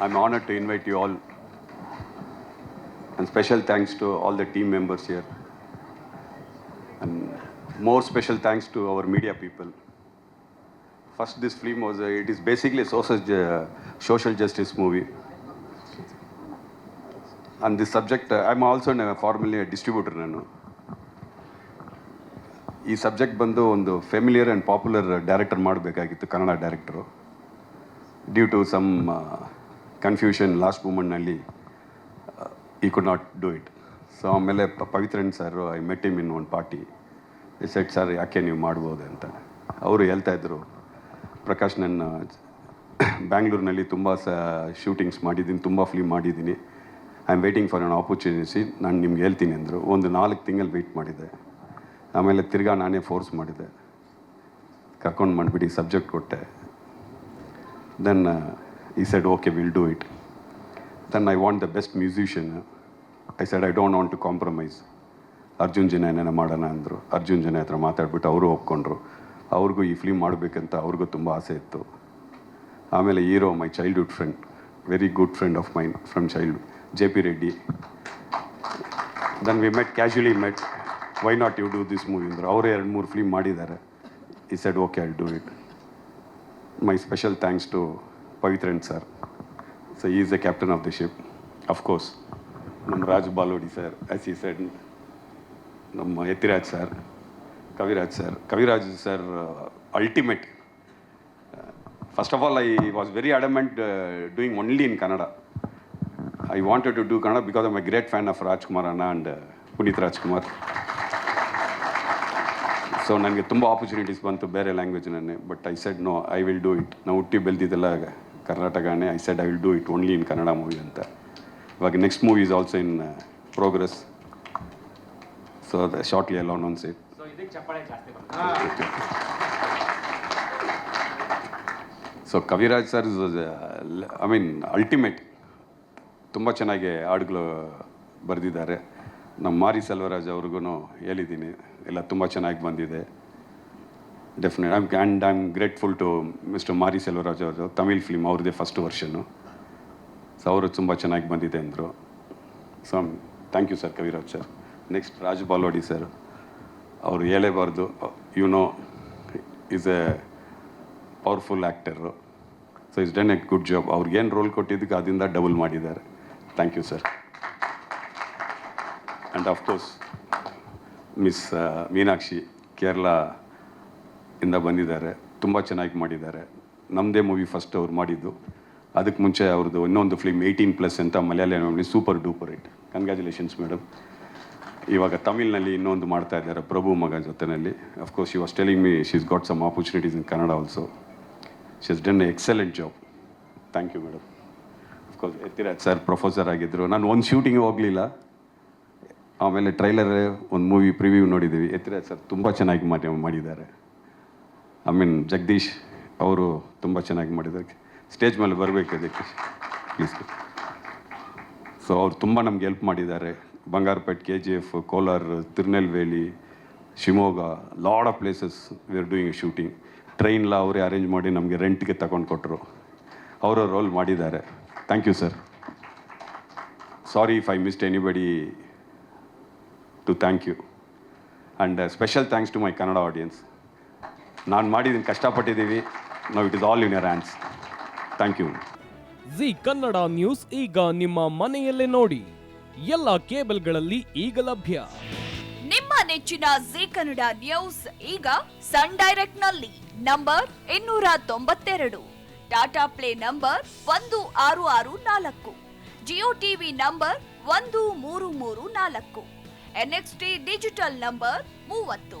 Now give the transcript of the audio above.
I'm honored to invite you all. And special thanks to all the team members here. And more special thanks to our media people. First, this film was, uh, it is basically a social, uh, social justice movie. And this subject, uh, I'm also uh, formally a distributor ನಾನು ಈ subject ಬಂದು ಒಂದು familiar and popular director ಮಾಡಬೇಕಾಗಿತ್ತು Kannada director due to some confusion last ಮೂಮೆಂಟ್ನಲ್ಲಿ he could not do it so ಆಮೇಲೆ Pavithran sir I met him in one party set sir ಯಾಕೆ ನೀವು ಮಾಡ್ಬೋದು ಅಂತ? ಅವರು ಹೇಳ್ತಾ ಇದ್ರು, ಪ್ರಕಾಶ್ ನನ್ನ, ಬ್ಯಾಂಗ್ಳೂರಿನಲ್ಲಿ ತುಂಬ ಸ ಶೂಟಿಂಗ್ಸ್ ಮಾಡಿದ್ದೀನಿ, ತುಂಬ ಫಿಲ್ಮ್ ಮಾಡಿದ್ದೀನಿ. I am waiting for an opportunity ನಾನು ನಿಮ್ಗೆ ಹೇಳ್ತೀನಿ, ಅಂದರು. ಒಂದು ನಾಲ್ಕು ತಿಂಗಳು ವೆಯ್ಟ್ ಮಾಡಿದೆ. ಆಮೇಲೆ ತಿರ್ಗಾ ನಾನೇ ಫೋರ್ಸ್ ಮಾಡಿದೆ. ಕರ್ಕೊಂಡು ಮಾಡಿಬಿಟ್ಟು ಸಬ್ಜೆಕ್ಟ್ ಕೊಟ್ಟೆ. Then he said, okay will do it then I want the best musician. I said I don't want to compromise Arjun Janya ಏನೇನೋ ಮಾಡೋಣ ಅಂದರು. ಅರ್ಜುನ್ ಜನ ಹತ್ರ ಮಾತಾಡ್ಬಿಟ್ಟು ಅವರು ಒಪ್ಕೊಂಡ್ರು. ಅವ್ರಿಗೂ ಈ ಫಿಲ್ಮ್ ಮಾಡಬೇಕಂತ ಅವ್ರಿಗೂ ತುಂಬ ಆಸೆ ಇತ್ತು. ಆಮೇಲೆ hero my childhood friend very good friend of mine from childhood J P Reddy then we met casually met why not you do this movie ಅಂದರು. ಅವರು ಎರಡು ಮೂರು ಫಿಲ್ಮ್ ಮಾಡಿದ್ದಾರೆ. He said okay I do it my special thanks to Pavithran sir. So is the captain of the ship of course ನಮ್ಮ ರಾಜ್ ಬಾಲೋಡಿ sir yes he said ನಮ್ಮ Yathiraj sir, Kaviraj sir. Kaviraj sir ultimate first of all I was very adamant doing only in Kannada I wanted to do Kannada because I'm my great fan of Rajkumar ಅಣ್ಣ and Puneeth Rajkumar so ನನಗೆ ತುಂಬ opportunities ಬಂತು, ಬೇರೆ language ಲ್ಯಾಂಗ್ವೇಜ್ನೇ but I said no I will do it ನಾವು ಹುಟ್ಟಿ ಬೆಳೆದಿದ್ದೆಲ್ಲ ಕರ್ನಾಟಕನೇ I said I will do it only in Kannada movie ಅಂತ. ಇವಾಗ next movie is also in progress so shortly ಎಲ್ಲ announce it so Kaviraj sir I mean ultimate ತುಂಬ ಚೆನ್ನಾಗಿ ಹಾಡುಗಳು ಬರೆದಿದ್ದಾರೆ. ನಮ್ಮ ಮಾರಿ ಸೆಲ್ವರಾಜ್ ಅವ್ರಿಗೂ ಹೇಳಿದ್ದೀನಿ. ಎಲ್ಲ ತುಂಬ ಚೆನ್ನಾಗಿ ಬಂದಿದೆ. Definite I'm and I am grateful to mister Mari Selvaraj ಅವರು ತಮಿಳ್ ಫಿಲ್ಮ್ ಅವ್ರದ್ದೇ ಫಸ್ಟ್ ವರ್ಷನು ಸೊ ಅವರು ತುಂಬ ಚೆನ್ನಾಗಿ ಬಂದಿದೆ ಅಂದರು. So thank you sir Kaviraj sir next Raj Balwadi sir ಅವರು ಹೇಳೇಬಾರ್ದು. You know is a powerful actor so is done a good job ಅವ್ರಿಗೇನು role ಕೊಟ್ಟಿದ್ದಕ್ಕೆ ಅದರಿಂದ ಡಬಲ್ ಮಾಡಿದ್ದಾರೆ. Thank you sir and of course miss Meenakshi Kerala ಇಂದ ಬಂದಿದ್ದಾರೆ. ತುಂಬ ಚೆನ್ನಾಗಿ ಮಾಡಿದ್ದಾರೆ. ನಮ್ಮದೇ ಮೂವಿ ಫಸ್ಟ್ ಅವ್ರು ಮಾಡಿದ್ದು. ಅದಕ್ಕೆ ಮುಂಚೆ ಅವ್ರದ್ದು ಇನ್ನೊಂದು ಫಿಲ್ಮ್ ಏಯ್ಟೀನ್ ಪ್ಲಸ್ ಅಂತ ಮಲಯಾಳಂನಲ್ಲಿ super duper it congratulations madam ಇವಾಗ ತಮಿಳ್ನಲ್ಲಿ ಇನ್ನೊಂದು ಮಾಡ್ತಾ ಇದ್ದಾರೆ ಪ್ರಭು ಮಗ ಜೊತೆನಲ್ಲಿ. Of course you was telling me is got some opportunities in Kannada also she is done excellent job thank you madam of course Ethiraj sir professor ಆಗಿದ್ದರು ನಾನು ಒಂದು ಶೂಟಿಂಗ್ ಹೋಗಲಿಲ್ಲ. ಆಮೇಲೆ ಟ್ರೈಲರ್ ಒಂದು ಮೂವಿ ಪ್ರಿವ್ಯೂ ನೋಡಿದ್ದೀವಿ. ಎತ್ತಿರಾಜ್ ಸರ್ ತುಂಬ ಚೆನ್ನಾಗಿ ಮಾಡಿ ಮಾಡಿದ್ದಾರೆ. ಐ ಮೀನ್ ಜಗದೀಶ್ ಅವರು ತುಂಬ ಚೆನ್ನಾಗಿ ಮಾಡಿದ್ದಾರೆ ಸ್ಟೇಜ್ ಮೇಲೆ ಬರಬೇಕು ಇದಕ್ಕೆ. ಪ್ಲೀಸ್ ಸೊ ಅವ್ರು ತುಂಬ ನಮ್ಗೆ ಹೆಲ್ಪ್ ಮಾಡಿದ್ದಾರೆ. Bangarpet K G F Kolar, Tirunelveli, Shivamogga lot of places we are doing shooting ಟ್ರೈನ್ಲ ಅವರೇ ಅರೇಂಜ್ ಮಾಡಿ ನಮಗೆ ರೆಂಟ್ಗೆ ತಗೊಂಡು ಕೊಟ್ಟರು ಅವರ ರೋಲ್ ಮಾಡಿದ್ದಾರೆ. Thank you sir sorry if I missed anybody to thank you and special thanks to my Kannada audience ನಾನು ಮಾಡಿದ್ದೀನಿ ಕಷ್ಟಪಟ್ಟಿದ್ದೀವಿ ನಾವು it is all in your hands. Thank you. Zee Kannada news ಈಗ ನಿಮ್ಮ ಮನೆಯಲ್ಲೇ ನೋಡಿ. ಎಲ್ಲ ಕೇಬಲ್ಗಳಲ್ಲಿ ಈಗ ಲಭ್ಯ. ನಿಮ್ಮ ನೆಚ್ಚಿನ ಜಿ ಕನ್ನಡ ನ್ಯೂಸ್ ಈಗ ಸನ್ ಡೈರೆಕ್ಟ್ನಲ್ಲಿ ನಂಬರ್ ಇನ್ನೂರ ತೊಂಬತ್ತೆರಡು ಟಾಟಾ ಪ್ಲೇ ನಂಬರ್ ಒಂದು ಆರು ಆರು ನಾಲ್ಕು ಜಿಯೋ ಟಿವಿ ನಂಬರ್ ಒಂದು ಮೂರು ಮೂರು ನಾಲ್ಕು ಎನ್ಎಕ್ಸ್ಟಿ ಡಿಜಿಟಲ್ ನಂಬರ್ ಮೂವತ್ತು.